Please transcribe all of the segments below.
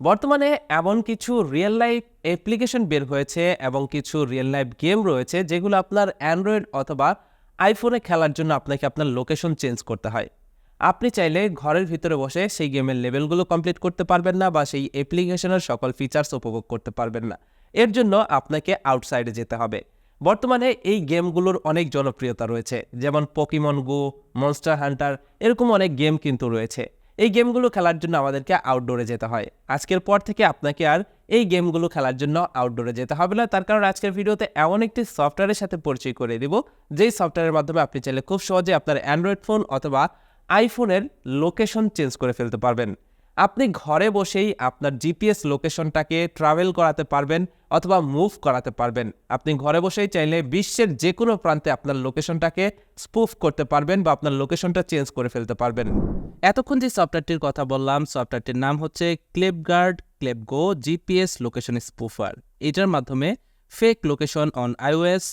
বর্তমানে এমন কিছু রিয়েল লাইফ অ্যাপ্লিকেশন বের হয়েছে এবং কিছু রিয়েল লাইফ গেম রয়েছে যেগুলো আপনার অ্যান্ড্রয়েড অথবা আইফোনে খেলার জন্য আপনাকে আপনার লোকেশন চেঞ্জ করতে হয়। আপনি চাইলে ঘরের ভিতরে বসে সেই গেমের লেভেলগুলো কমপ্লিট করতে পারবেন না বা সেই অ্যাপ্লিকেশনের সকল ফিচার্স উপভোগ করতে পারবেন না। এর জন্য আপনাকে আউটসাইডে যেতে হবে। বর্তমানে এই গেমগুলোর অনেক জনপ্রিয়তা রয়েছে। যেমন পকিমন গো মনস্টার হান্টার এরকম অনেক গেম কিন্তু রয়েছে। এই গেমগুলো খেলার জন্য আমাদেরকে আউটডোরে যেতে হয়। আজকের পর থেকে আপনাকে আর এই গেমগুলো খেলার জন্য আউটডোরে যেতে হবে না। তার কারণ আজকের ভিডিওতে এমন একটি সফটওয়্যারের সাথে পরিচয় করে দিব, যেই সফটওয়্যারের মাধ্যমে আপনি চাইলে খুব সহজে আপনার অ্যান্ড্রয়েড ফোন অথবা আইফোনের লোকেশন চেঞ্জ করে ফেলতে পারবেন। আপনি ঘরে বসেই আপনার জিপিএস লোকেশনটাকে ট্রাভেল করাতে পারবেন অথবা মুভ করাতে পারবেন। আপনি ঘরে বসেই চাইলে বিশ্বের যে কোনো প্রান্তে আপনার লোকেশনটাকে স্পুফ করতে পারবেন বা আপনার লোকেশনটা চেঞ্জ করে ফেলতে পারবেন। এতক্ষণ যে সফটওয়্যারটির কথা বললাম সফটওয়্যারটির নাম হচ্ছে ক্লেপগার্ড ক্লেপগো জিপিএস লোকেশন স্পুফার এটার মাধ্যমে fake location on iOS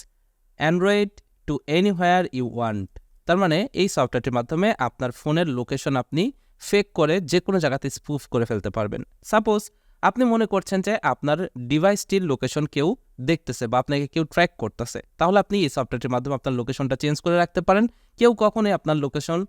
Android to anywhere you want তার মানে এই সফটওয়্যারটির মাধ্যমে আপনার ফোনের লোকেশন আপনি ফেক করে যে কোনো জায়গাতে স্পুফ করে ফেলতে পারবেন। সাপোজ আপনি মনে করছেন যে আপনার ডিভাইসটির লোকেশন কেউ দেখতেছে বা আপনাকে কেউ ট্র্যাক করতেছে। তাহলে আপনি এই সফটওয়্যারটির মাধ্যমে আপনার লোকেশনটা চেঞ্জ করে রাখতে পারেন। কেউ কখনোই আপনার লোকেশন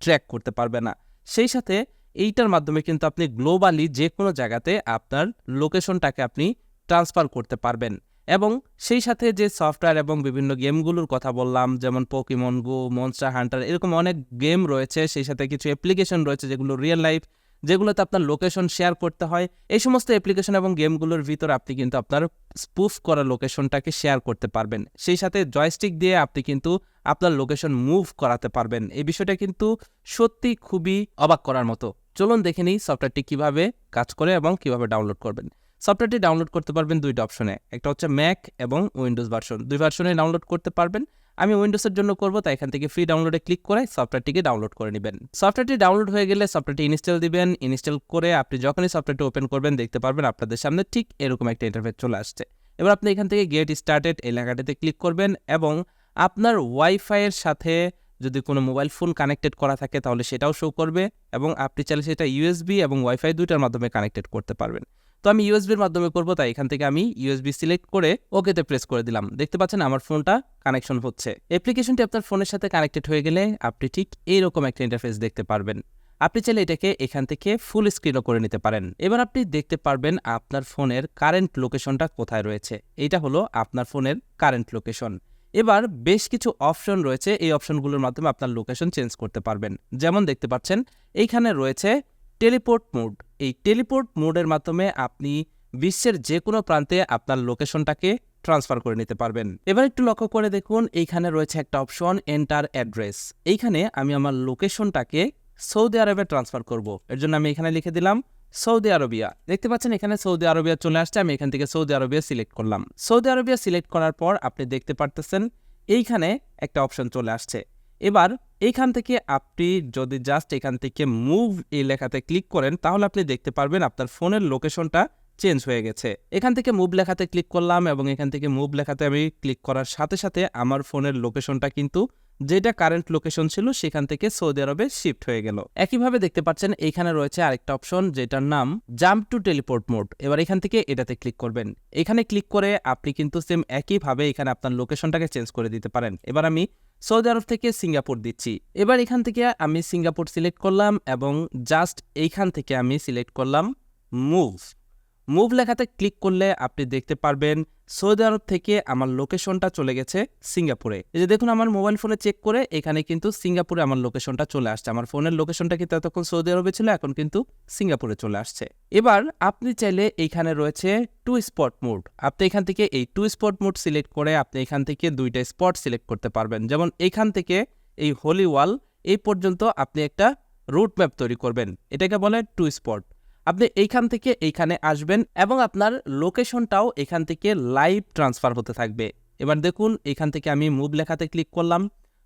ট্র্যাক করতে পারবে না। সেই সাথে এইটার মাধ্যমে কিন্তু আপনি গ্লোবালি যে কোনো জায়গাতে আপনার লোকেশনটাকে আপনি ট্রান্সফার করতে পারবেন। এবং সেই সাথে যে সফটওয়্যার এবং বিভিন্ন গেমগুলোর কথা বললাম, যেমন পোকিমন গো মনস্টার হান্টার এরকম অনেক গেম রয়েছে। সেই সাথে কিছু অ্যাপ্লিকেশন রয়েছে, যেগুলো রিয়েল লাইফ যেগুলোতে আপনার লোকেশন শেয়ার করতে হয়। এই সমস্ত অ্যাপ্লিকেশন এবং গেমগুলোর ভিতর আপনি কিন্তু আপনার স্পুফ করা লোকেশনটাকে শেয়ার করতে পারবেন। সেই সাথে জয়স্টিক দিয়ে আপনি কিন্তু আপনার লোকেশন মুভ করাতে পারবেন। এই বিষয়টা কিন্তু সত্যি খুবই অবাক করার মতো। চলুন দেখে নিই সফটওয়্যারটি কীভাবে কাজ করে এবং কীভাবে ডাউনলোড করবেন। সফটওয়্যারটি ডাউনলোড করতে পারবেন দুইটা অপশনে। একটা হচ্ছে ম্যাক এবং উইন্ডোজ ভার্সন দুই ভার্সনে ডাউনলোড করতে পারবেন। আমি উইন্ডোজের জন্য করব, তাই এখান থেকে ফ্রি ডাউনলোডে ক্লিক করে সফটওয়্যারটিকে ডাউনলোড করে নেবেন। সফটওয়্যারটি ডাউনলোড হয়ে গেলে সফটওয়্যারটি ইনস্টল দিবেন। ইনস্টল করে আপনি যখনই সফটওয়্যারটি ওপেন করবেন, দেখতে পারবেন আপনাদের সামনে ঠিক এরকম একটা ইন্টারফেস চলে আসছে। এবার আপনি এখান থেকে গেট স্টার্টেড এই লেখাটিতে ক্লিক করবেন এবং আপনার ওয়াইফাইয়ের সাথে যদি কোনো মোবাইল ফোন কানেক্টেড করা থাকে, তাহলে সেটাও শো করবে এবং আপনি চাইলে সেটা ইউএসবি এবং ওয়াইফাই দুইটার মাধ্যমে কানেক্টেড করতে পারবেন। তো আমি ইউএসবির মাধ্যমে করব, তাই এখান থেকে আমি ইউএসবি সিলেক্ট করে ওকেতে প্রেস করে দিলাম। দেখতে পাচ্ছেন আমার ফোনটা কানেকশন হচ্ছে। অ্যাপ্লিকেশনটি আপনার ফোনের সাথে কানেক্টেড হয়ে গেলে আপনি ঠিক এইরকম একটা ইন্টারফেস দেখতে পারবেন। আপনি চাইলে এটাকে এখান থেকে ফুল স্ক্রিনও করে নিতে পারেন। এবার আপনি দেখতে পারবেন আপনার ফোনের কারেন্ট লোকেশনটা কোথায় রয়েছে। এইটা হলো আপনার ফোনের কারেন্ট লোকেশন এবার বেশ কিছু অপশন রয়েছে। এই অপশনগুলোর মাধ্যমে আপনার লোকেশন চেঞ্জ করতে পারবেন। যেমন দেখতে পাচ্ছেন, এইখানে রয়েছে টেলিপোর্ট মোড। এই টেলিপোর্ট মোডের মাধ্যমে আপনি বিশ্বের যে কোনো প্রান্তে আপনার লোকেশনটাকে ট্রান্সফার করে নিতে পারবেন। এবার একটু লক্ষ্য করে দেখুন, এইখানে রয়েছে একটা অপশন এন্টার অ্যাড্রেস এইখানে আমি আমার লোকেশনটাকে সৌদি আরবে ট্রান্সফার করব। এর জন্য আমি এখানে লিখে দিলাম, সৌদি আরবিয়া। দেখতে পাচ্ছেন, এখানে সৌদি আরবিয়া চলে আসছে, আমি এখান থেকে সৌদি আরবিয়া সিলেক্ট করলাম। সৌদি আরবিয়া সিলেক্ট করার পর আপনি দেখতে পারতেছেন, এইখানে একটা অপশন চলে আসছে। এবার এইখান থেকে আপনি যদি জাস্ট এখান থেকে মুভ এই লেখাতে ক্লিক করেন, তাহলে আপনি দেখতে পারবেন আপনার ফোনের লোকেশনটা চেঞ্জ হয়ে গেছে। এখান থেকে মুভ লেখাতে ক্লিক করলাম এবং এখান থেকে মুভ লেখাতে আমি ক্লিক করার সাথে সাথে আমার ফোনের লোকেশনটা কিন্তু যেটা কারেন্ট লোকেশন ছিল, সেখান থেকে সৌদি আরবে শিফট হয়ে গেল। একইভাবে দেখতে পাচ্ছেন, এইখানে রয়েছে আরেকটা অপশন যেটার নাম জাম্প টু টেলিপোর্ট মোড এবার এখান থেকে এটাতে ক্লিক করবেন। এখানে ক্লিক করে আপনি কিন্তু সেম একইভাবে এখানে আপনার লোকেশনটাকে চেঞ্জ করে দিতে পারেন। এবার আমি সৌদি আরব থেকে সিঙ্গাপুর দিচ্ছি। এবার এখান থেকে আমি সিঙ্গাপুর সিলেক্ট করলাম এবং জাস্ট এইখান থেকে আমি সিলেক্ট করলাম মুভ মুভ লেখাতে ক্লিক করলে আপনি দেখতে পারবেন সৌদি আরব থেকে আমার লোকেশনটা চলে গেছে সিঙ্গাপুরে। এই যে দেখুন আমার মোবাইল ফোনে চেক করে এখানে কিন্তু সিঙ্গাপুরে আমার লোকেশনটা চলে আসছে। আমার ফোনের লোকেশনটা কিন্তু এতক্ষণ সৌদি আরবে ছিল, এখন কিন্তু সিঙ্গাপুরে চলে আসছে। এবার আপনি চাইলে এইখানে রয়েছে টু স্পট মোড আপনি এখান থেকে এই টু স্পট মোড সিলেক্ট করে আপনি এখান থেকে দুইটা স্পট সিলেক্ট করতে পারবেন। যেমন এখান থেকে এই হোলি ওয়াল এই পর্যন্ত আপনি একটা রুট ম্যাপ তৈরি করবেন। এটাকে বলে টু স্পট আপনি এইখান থেকে এইখানে আসবেন এবং আপনার লোকেশনটাও এখান থেকে লাইভ ট্রান্সফার হতে থাকবে। এবার দেখুন, এখান থেকে আমি মুভ লেখাতে ক্লিক করলাম।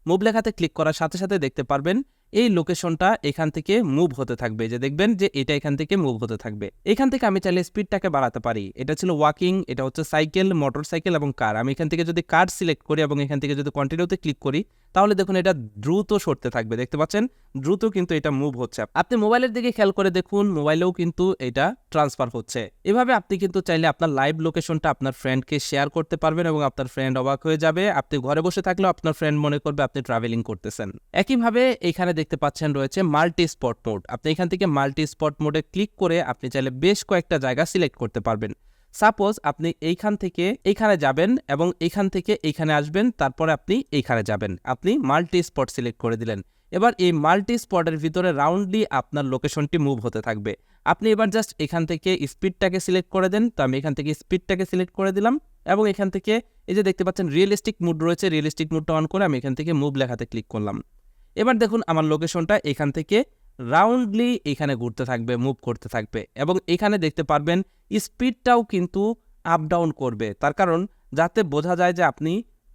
মুভ লেখাতে ক্লিক করার সাথে সাথে দেখতে পারবেন এই লোকেশনটা এখান থেকে মুভ হতে থাকবে। যে দেখবেন যে এটা এখান থেকে মুভ হতে থাকবে। এখান থেকে আমি চাইলে স্পিডটাকে বাড়াতে পারি। এটা ছিল ওয়াকিং এটা হচ্ছে সাইকেল মোটর সাইকেল এবং কার আমি এখান থেকে যদি কার সিলেক্ট করি এবং এখান থেকে যদি কন্টিনিউতে ক্লিক করি, তাহলে দেখুন এটা দ্রুত সরতে থাকবে। দেখতে পাচ্ছেন? দ্রুত কিন্তু এটা মুভ হচ্ছে। আপনি মোবাইলের দিকে খেয়াল করে দেখুন মোবাইলেও কিন্তু এটা ট্রান্সফার হচ্ছে। এভাবে আপনি কিন্তু চাইলে আপনার লাইভ লোকেশনটা আপনার ফ্রেন্ডকে শেয়ার করতে পারবেন এবং আপনার ফ্রেন্ড অবাক হয়ে যাবে। আপনি ঘরে বসে থাকলেও আপনার ফ্রেন্ড মনে করবে আপনি ট্রাভেলিং করতেছেন। একইভাবে এখানে দেখতে পাচ্ছেন রয়েছে মাল্টি স্পট মোড আপনি এখান থেকে মাল্টি স্পট মোডে ক্লিক করে আপনি চাইলে বেশ কয়েকটা জায়গা সিলেক্ট করতে পারবেন। সাপোজ আপনি এইখান থেকে এইখানে যাবেন এবং এইখান থেকে এইখানে আসবেন, তারপরে আপনি এইখানে যাবেন। আপনি মাল্টি স্পট সিলেক্ট করে দিলেন। এবার এই মাল্টি স্পটের ভিতরে রাউন্ডলি আপনার লোকেশনটি মুভ হতে থাকবে। আপনি এবার জাস্ট এখান থেকে স্পিডটাকে সিলেক্ট করে দেন। তো আমি এখান থেকে স্পিডটাকে সিলেক্ট করে দিলাম এবং এখান থেকে এই যে দেখতে পাচ্ছেন রিয়েলিস্টিক মুড রয়েছে রিয়েলিস্টিক মুডটা অন করে আমি এখান থেকে মুভ লেখাতে ক্লিক করলাম। এবার দেখুন আমার লোকেশনটা এখান থেকে রাউন্ডলি এখানে ঘুরতে থাকবে মুভ করতে থাকবে এবং এখানে দেখতে পারবেন স্পিডটাও কিন্তু আপ ডাউন করবে। তার কারণ যাতে বোঝা যায় যে আপনি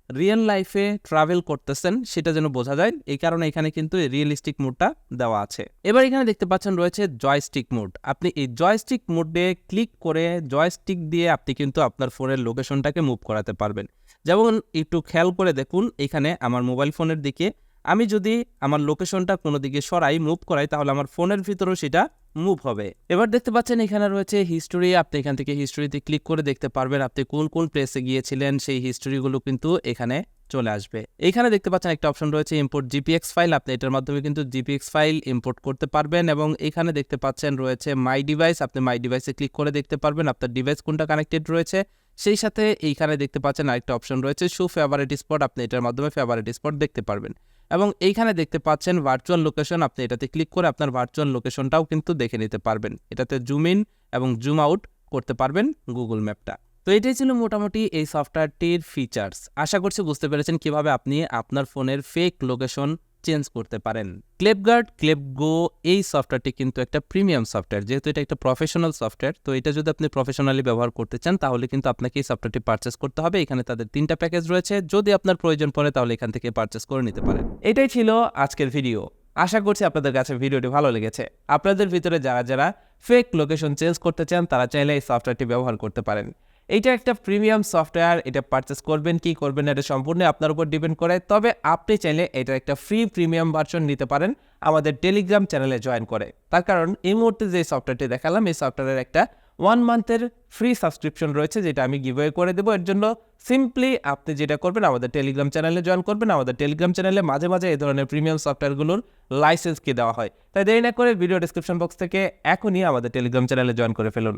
রিয়েল লাইফে ট্রাভেল করতেছেন, সেটা যেন বোঝা যায়। এই কারণে এখানে কিন্তু রিয়েলিস্টিক মোডটা দেওয়া আছে। এবার এখানে দেখতে পাচ্ছেন রয়েছে জয়স্টিক মোড আপনি এই জয়স্টিক মোডে ক্লিক করে জয়স্টিক দিয়ে আপনি কিন্তু আপনার ফোনের লোকেশনটাকে মুভ করাতে পারবেন। যেমন একটু খেয়াল করে দেখুন, এখানে আমার মোবাইল ফোনের দিকে আমি যদি আমার লোকেশনটা কোনো দিকে সরাই মুভ করাই, তাহলে আমার ফোনের ভিতরেও সেটা মুভ হবে। এবার দেখতে পাচ্ছেন এখানে রয়েছে হিস্টোরি আপনি এখান থেকে হিস্টোরিতে ক্লিক করে দেখতে পারবেন আপনি কোন কোন প্লেসে গিয়েছিলেন, সেই হিস্টোরিগুলো কিন্তু এখানে চলে আসবে। এখানে দেখতে পাচ্ছেন একটা অপশন রয়েছে ইম্পোর্ট জিপিএক্স ফাইল আপনি এটার মাধ্যমে কিন্তু জিপিএক্স ফাইল ইম্পোর্ট করতে পারবেন এবং এখানে দেখতে পাচ্ছেন রয়েছে মাই ডিভাইস আপনি মাই ডিভাইসে ক্লিক করে দেখতে পারবেন আপনার ডিভাইস কোনটা কানেক্টেড রয়েছে। সেই সাথে এইখানে দেখতে পাচ্ছেন আরেকটা অপশন রয়েছে শো ফেভারিট স্পট আপনি এটার মাধ্যমে ফেভারিট স্পট দেখতে পারবেন। এবং এইখানে দেখতে পাচ্ছেন ভার্চুয়াল লোকেশন আপনি এটাতে ক্লিক করে আপনার ভার্চুয়াল লোকেশনটাও কিন্তু দেখে নিতে পারবেন। এটাতে জুম ইন এবং জুম আউট করতে পারবেন গুগল ম্যাপটা তো এটাই ছিল মোটামুটি এই সফটওয়্যারটির ফিচার্স আশা করছি বুঝতে পেরেছেন কীভাবে আপনি আপনার ফোনের ফেক লোকেশন চেঞ্জ করতে পারেন। ক্লেপগার্ড ক্লেপগো এই সফটওয়্যারটি কিন্তু একটা প্রিমিয়াম সফটওয়্যার। যেহেতু এটা একটা প্রফেশনাল সফটওয়্যার, তো এটা যদি আপনি প্রফেশনালি ব্যবহার করতে চান, তাহলে কিন্তু আপনাকে এই সফটওয়্যারটি পারচেস করতে হবে। এখানে তাদের তিনটা প্যাকেজ রয়েছে। যদি আপনার প্রয়োজন পড়ে, তাহলে এখান থেকে পারচেস করে নিতে পারেন। এটাই ছিল আজকের ভিডিও আশা করছি আপনাদের কাছে ভিডিওটি ভালো লেগেছে। আপনাদের ভিতরে যারা যারা ফেক লোকেশন চেঞ্জ করতে চান, তারা চাইলে এই সফটওয়্যারটি ব্যবহার করতে পারেন। এইটা একটা প্রিমিয়াম সফটওয়্যার এটা পারচেস করবেন, কি করবেন, এটা সম্পূর্ণ আপনার উপর ডিপেন্ড করে। তবে আপনি চাইলে এটা একটা ফ্রি প্রিমিয়াম ভার্সন নিতে পারেন, আমাদের টেলিগ্রাম চ্যানেলে জয়েন করে। তার কারণ, এই মুহূর্তে যে সফটওয়্যারটি দেখালাম, এই সফটওয়্যারের একটা ওয়ান মান্থের ফ্রি সাবস্ক্রিপশন রয়েছে, যেটা আমি গিভওয়ে করে দেবো। এর জন্য সিম্পলি আপনি যেটা করবেন, আমাদের টেলিগ্রাম চ্যানেলে জয়েন করবেন। আমাদের টেলিগ্রাম চ্যানেলে মাঝে মাঝে এই ধরনের প্রিমিয়াম সফটওয়্যারগুলোর লাইসেন্স কি দেওয়া হয়। তাই দেরি না করে ভিডিও ডিসক্রিপশন বক্স থেকে এখনই আমাদের টেলিগ্রাম চ্যানেলে জয়েন করে ফেলুন।